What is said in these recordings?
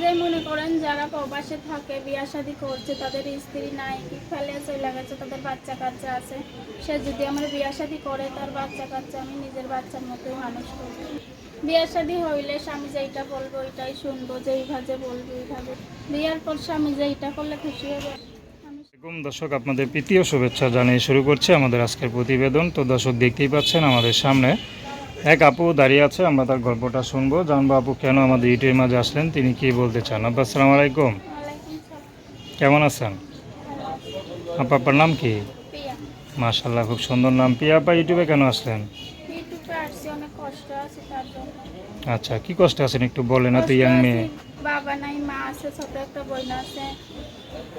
যে মনে করেন, যারা প্রবাসে থাকে, বিয়া শাদি করছে, তাদের স্ত্রী নাই কি ফেলে চলে গেছে, তাদের বাচ্চা কাচ্চা আছে। সে যদি আমার বিয়া শাদি করে, তার বাচ্চা কাচ্চা আমি নিজের বাচ্চার মতোই মানুষ করব। বিয়া শাদি হইলে স্বামী যেইটা বলব, ওইটাই শুনব যেই ভাজে বলব, এইভাবে। বিয়ার পর স্বামী যেইটা করলে খুশি হবে। আমি আসসালামাইকুম দর্শক, আপনাদের প্রীতীয় শুভেচ্ছা জানিয়ে শুরু করছি আমাদের আজকের প্রতিবেদন। তো দর্শক, দেখতেই পাচ্ছেন আমাদের সামনে এক আপু দাঁড়িয়ে আছে আমরা তার গল্পটা শুনব। জানব আপু কেন আমাদের ইউটিউবের মাঝে আসলেন তিনি কি বলতে চান? আপা আসসালামু আলাইকুম। কেমন আছেন? আপা আপনার নাম কি? মাশাল্লাহ খুব সুন্দর নাম। পিয়া আপা ইউটিউবে কেন আসলেন? আচ্ছা কি কষ্ট আছেন একটু বলেন এত ইয়াং মেয়ে। বাবা নাই মা আছে ছোট একটা বোন আছে।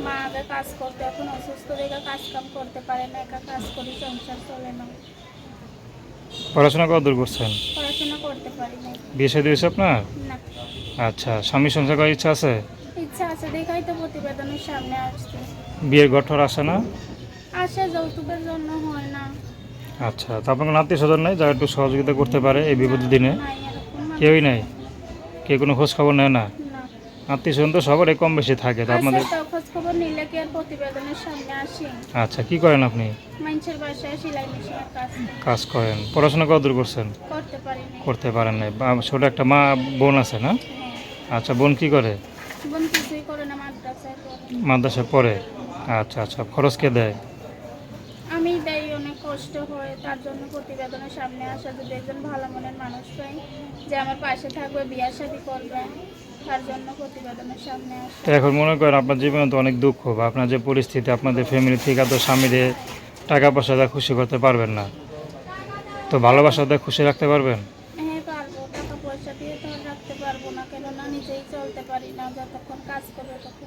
মা আগে কাজ করতে এখন অসুস্থ দেখে কাজ কাম করতে পারে না একা কাজ করি সংসার চলে না। পড়াশোনা কত দূর করছেন? পড়াশোনা করতে পারি না বিয়ে শাদী হয়েছে আপনার? না। আচ্ছা স্বামী সংসার করার ইচ্ছা আছে? ইচ্ছা আছে দেখাই তো প্রতিবেদনের সামনে আসছে বিয়ের গঠর আসে না? আসে যৌতুকের জন্য হয় না। আচ্ছা তো আপনার কোনো আত্মীয় স্বজন নেই যারা একটু সহযোগিতা করতে পারে এই বিপদের দিনে? কেউই নাই? কে কোনো খোঁজ খবর নেয় না? আত্মীয় স্বজন তো সবারই কম বেশি থাকে তো আপনাদের খোঁজ খবর নিলে কি আর প্রতিবেদনের সামনে আসি? আচ্ছা কি করেন আপনি? মানুষের বাসায় সেলাই মেশিনের কাজ কাজ করেন। পড়াশোনা কত দূর করছেন? করতে পারি না করতে পারেন বা ছোট একটা মা বোন আছে না? হ্যাঁ। আচ্ছা বোন কি করে? বোন কিছুই করে না মাদ্রাসায় পড়ে। মাদ্রাসায় পড়ে? আচ্ছা আচ্ছা খরচ কে দেয়? কষ্ট হয় তার জন্য প্রতিবেদনের সামনে আসা যদি একজন ভালো মনের মানুষ পাই যে আমার পাশে থাকবে বিয়ার শাদি করবে তার জন্য প্রতিবেদনের সামনে আসা। এখন মনে করেন আপনার জীবনে তো অনেক দুঃখ বা আপনার যে পরিস্থিতি আপনাদের ফ্যামিলি থেকে তো স্বামীরে টাকা পয়সা দিয়ে খুশি করতে পারবেন না। তো ভালোবাসা দিয়ে খুশি রাখতে পারবেন? হ্যাঁ পারব। টাকা পয়সা দিয়ে তো রাখতে পারব না কেননা নিজেই চলতে পারি না যতক্ষণ কাজ করবে তখন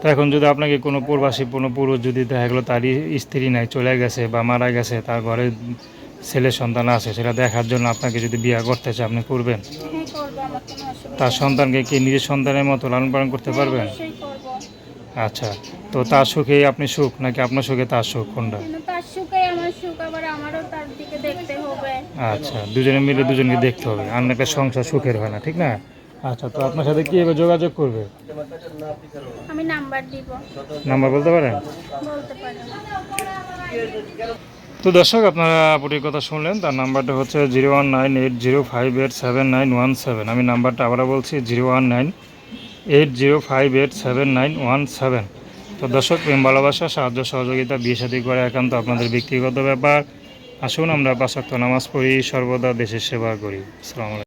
তো এখন যদি আপনাকে কোনো প্রবাসী কোনো পুরুষ যদি দেখা গেলো তার স্ত্রী নাই চলে গেছে বা মারা গেছে তার ঘরে ছেলে সন্তান আছে সেটা দেখার জন্য আপনাকে যদি বিয়ে করতে চায় আপনি করবেন? হ্যাঁ তার সন্তানকে কি নিজের সন্তানের মতো লালন পালন করতে পারবেন? আচ্ছা তো তার সুখে আপনি সুখ নাকি আপনার সুখে তার সুখ কোনটা? আচ্ছা দুজনে মিলে দুজনকে দেখতে হবে আর একটা সংসার সুখের হয় না ঠিক না? আচ্ছা তো আপনার সাথে কীভাবে যোগাযোগ করবে? আমি নাম্বার দিব। নাম্বার বলতে পারেন? বলতে পারি তো দর্শক আপনারা আপুটির কথা শুনলেন তার নাম্বারটা হচ্ছে zero one nine eight zero five eight seven nine one seven. আমি নাম্বারটা আবারও বলছি zero one nine eight zero five eight seven nine one seven. তো দর্শক প্রেম ভালোবাসা সাহায্য সহযোগিতা বিয়ে সাথী করে একান্ত আপনাদের ব্যক্তিগত ব্যাপার। আসুন আমরা পাঁচাত্ত নামাজ পড়ি সর্বদা দেশের সেবা করি। আসসালামু আলাইকুম।